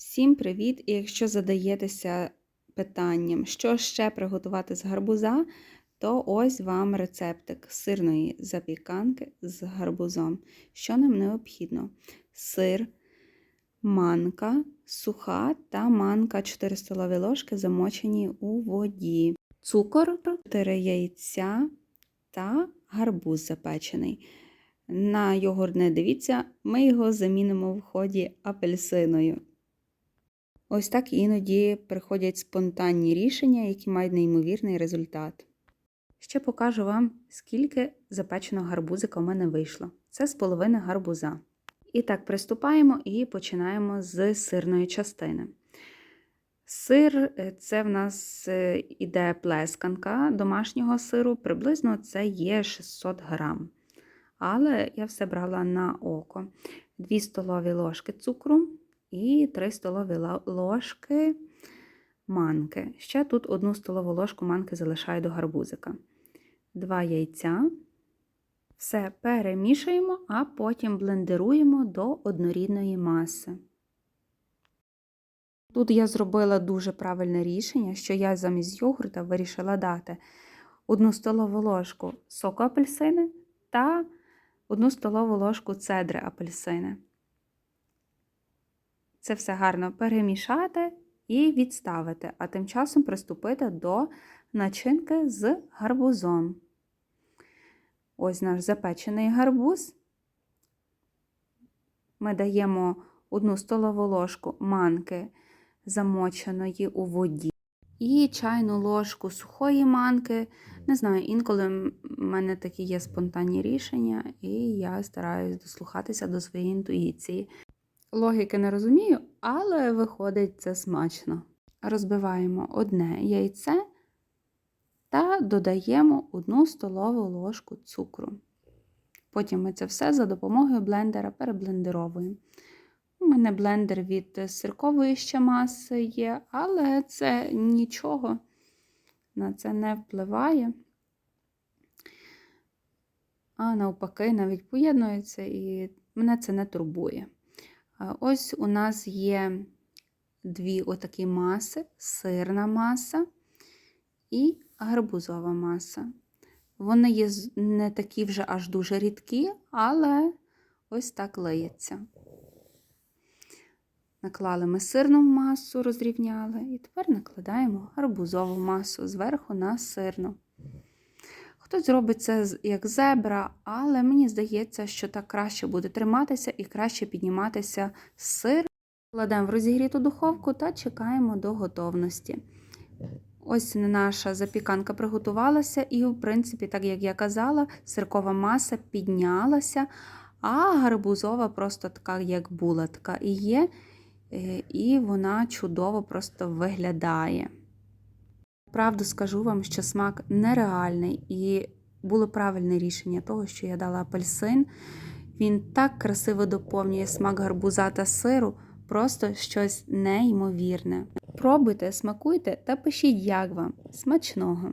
Всім привіт! І якщо задаєтеся питанням, що ще приготувати з гарбуза, то ось вам рецептик сирної запіканки з гарбузом. Що нам необхідно? Сир, манка, суха та манка 4 столові ложки замочені у воді, цукор, 4 яйця та гарбуз запечений. На йогурт не дивіться, ми його замінимо в ході апельсиною. Ось так іноді приходять спонтанні рішення, які мають неймовірний результат. Ще покажу вам, скільки запеченого гарбузика у мене вийшло. Це з половини гарбуза. І так, приступаємо і починаємо з сирної частини. Сир це в нас іде плесканка домашнього сиру, приблизно це є 600 грам. Але я все брала на око. 2 столові ложки цукру і 3 столові ложки манки. Ще тут 1 столову ложку манки залишаю до гарбузика. 2 яйця. Все перемішуємо, а потім блендеруємо до однорідної маси. Тут я зробила дуже правильне рішення, що я замість йогурта вирішила дати 1 столову ложку соку апельсини та 1 столову ложку цедри апельсини. Це все гарно перемішати і відставити, а тим часом приступити до начинки з гарбузом. Ось наш запечений гарбуз. Ми даємо 1 столову ложку манки, замоченої у воді, і чайну ложку сухої манки. Не знаю, інколи в мене такі є спонтанні рішення, і я стараюсь дослухатися до своєї інтуїції. Логіки не розумію, але виходить це смачно. Розбиваємо одне яйце та додаємо 1 столову ложку цукру. Потім ми це все за допомогою блендера переблендеровуємо. У мене блендер від сиркової ще маси є, але це нічого на це не впливає. А навпаки, навіть поєднується, і мене це не турбує. Ось у нас є дві отакі маси: сирна маса і гарбузова маса. Вони є не такі вже аж дуже рідкі, але ось так лиється. Наклали ми сирну масу, розрівняли, і тепер накладаємо гарбузову масу зверху на сирну. Хтось зробить це як зебра, але мені здається, що так краще буде триматися і краще підніматися сир. Кладемо в розігріту духовку та чекаємо до готовності. Ось наша запіканка приготувалася, і, в принципі, так як я казала, сиркова маса піднялася, а гарбузова просто така, як була, така і є, і вона чудово просто виглядає. Правду скажу вам, що смак нереальний, і було правильне рішення того, що я дала апельсин. Він так красиво доповнює смак гарбуза та сиру, просто щось неймовірне. Пробуйте, смакуйте та пишіть, як вам. Смачного!